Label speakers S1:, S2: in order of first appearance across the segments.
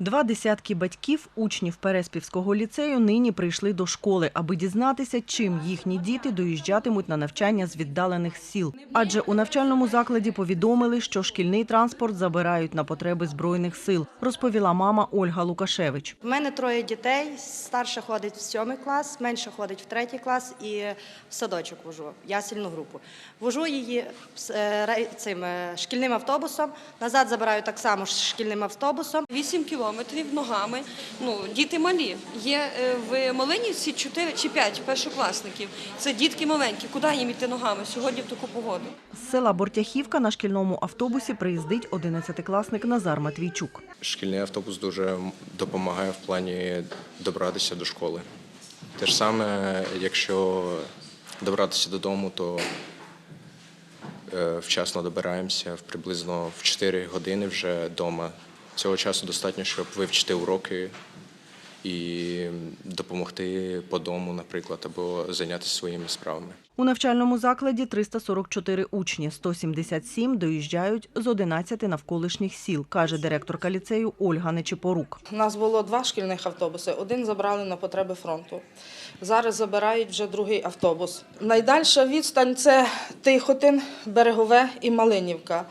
S1: Два десятки батьків, учнів Переспівського ліцею, нині прийшли до школи, аби дізнатися, чим їхні діти доїжджатимуть на навчання з віддалених сіл. Адже у навчальному закладі повідомили, що шкільний транспорт забирають на потреби збройних сил, розповіла мама Ольга Лукашевич.
S2: У мене троє дітей. Старша ходить в сьомий клас, менша ходить в третій клас і в садочок вожу. Я сильну групу. Вожу її е, цим е, шкільним автобусом. Назад забираю так само шкільним автобусом.
S3: 8 кілометрів ногами. Ну, діти малі. Є е, в Малинівці 4 чи 5 першокласників. Це дітки маленькі. Куди їм іти ногами сьогодні в таку погоду?
S1: З села Бортяхівка на шкільному автобусі приїздить 11-класник Назар Матвійчук.
S4: Шкільний автобус дуже допомагає в плані добратися до школи. Те ж саме, якщо добратися додому, то е, вчасно добираємося в приблизно в 4 години вже вдома. Цього часу достатньо, щоб вивчити уроки і допомогти по дому, наприклад, або зайнятися своїми справами.
S1: У навчальному закладі 344 учні, 177 доїжджають з 11 навколишніх сіл, каже директорка ліцею Ольга Нечипорук.
S5: У нас було два шкільних автобуси. Один забрали на потреби фронту. Зараз забирають вже другий автобус. Найдальша відстань це Тихотин, Берегове і Малинівка.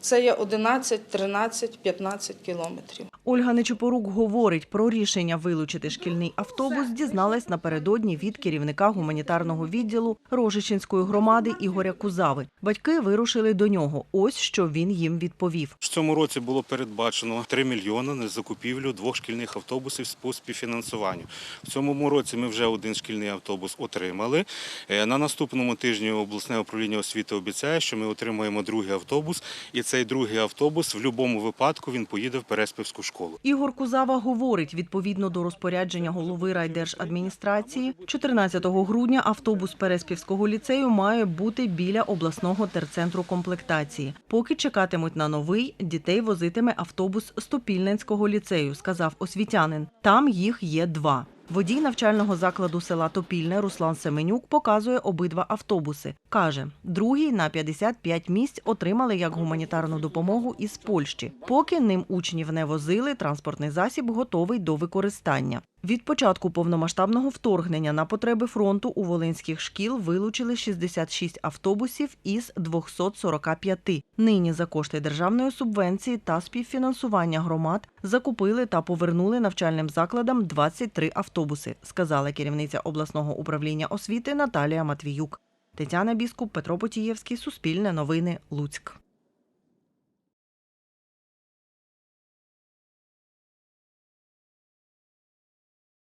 S5: Це є 11, 13, 15 кілометрів.
S1: Ольга Нечипорук говорить, про рішення вилучити шкільний автобус дізналась напередодні від керівника гуманітарного відділу Рожичинської громади Ігоря Кузави. Батьки вирушили до нього. Ось що він їм відповів.
S6: В цьому році було передбачено 3 мільйони на закупівлю двох шкільних автобусів по співфінансуванню. В цьому році ми вже один шкільний автобус отримали. Е, На наступному тижні обласне управління освіти обіцяє, що ми отримаємо другий автобус, і цей другий автобус в будь-якому випадку він поїде в Переспівську школу.
S1: Ігор Кузава говорить, відповідно до розпорядження голови райдержадміністрації, 14 грудня автобус Переспівського ліцею має бути біля обласного терцентру комплектації. Поки чекатимуть на новий, дітей возитиме автобус Стопільненського ліцею, сказав освітянин. Там їх є два. Водій навчального закладу села Топільне Руслан Семенюк показує обидва автобуси. Каже, другий на 55 місць отримали як гуманітарну допомогу із Польщі. Поки ним учнів не возили, транспортний засіб готовий до використання. Від початку повномасштабного вторгнення на потреби фронту у волинських шкіл вилучили 66 автобусів із 245. Нині за кошти державної субвенції та співфінансування громад закупили та повернули навчальним закладам 23 автобуси, сказала керівниця обласного управління освіти Наталія Матвіюк. Тетяна Біскуп, Петро Потієвський, Суспільне новини, Луцьк.